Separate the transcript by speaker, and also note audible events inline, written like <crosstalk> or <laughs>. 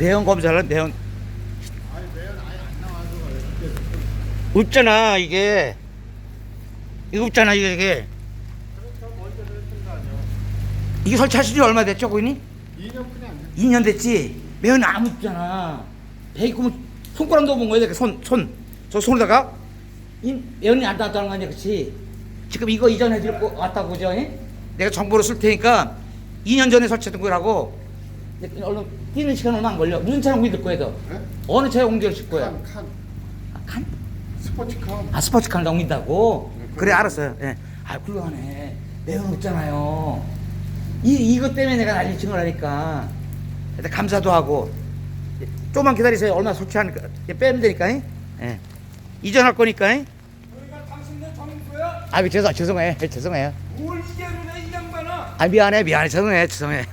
Speaker 1: 내연 검사를 내연. 없잖아 이게 이거 없잖아 이게 이게. 이게 설치하신 지 얼마 됐죠 고객님?
Speaker 2: 2년 그냥 안 돼.
Speaker 1: 2년 됐지 매연 아무 없잖아 배이고 손가락 넣어본 거야 손손저 손에다가 이 매연이 안 닿았다는 거 아니야 그치 지금 이거 이전해 줄거 왔다고 그죠 예? 내가 정보를 쓸 테니까 2년 전에 설치했던 거라고 근데 얼른 뛰는 시간 얼마 안 걸려 무슨 차량 옮길 거야 너
Speaker 2: 네?
Speaker 1: 어느 차에 옮겨질 거야
Speaker 2: 칸, 칸.
Speaker 1: 아, 칸?
Speaker 2: 스포츠카.
Speaker 1: 아 스포츠카를 옮긴다고?
Speaker 2: 네,
Speaker 1: 그래 알았어요. 예. 아 훌륭하네. 내용 없잖아요. 이 이것 때문에 내가 난리 친걸 하니까 일단 감사도 하고 예, 조금만 기다리세요. 얼마 설치하니까 예, 빼면 되니까. 예. 이전할 거니까.
Speaker 3: 여기가 당신네 정부야?
Speaker 1: 아 죄송 죄송해 <laughs> 죄송해요.
Speaker 3: 뭘 그래 이 양반아?
Speaker 1: 아 미안해 미안해 죄송해 죄송해.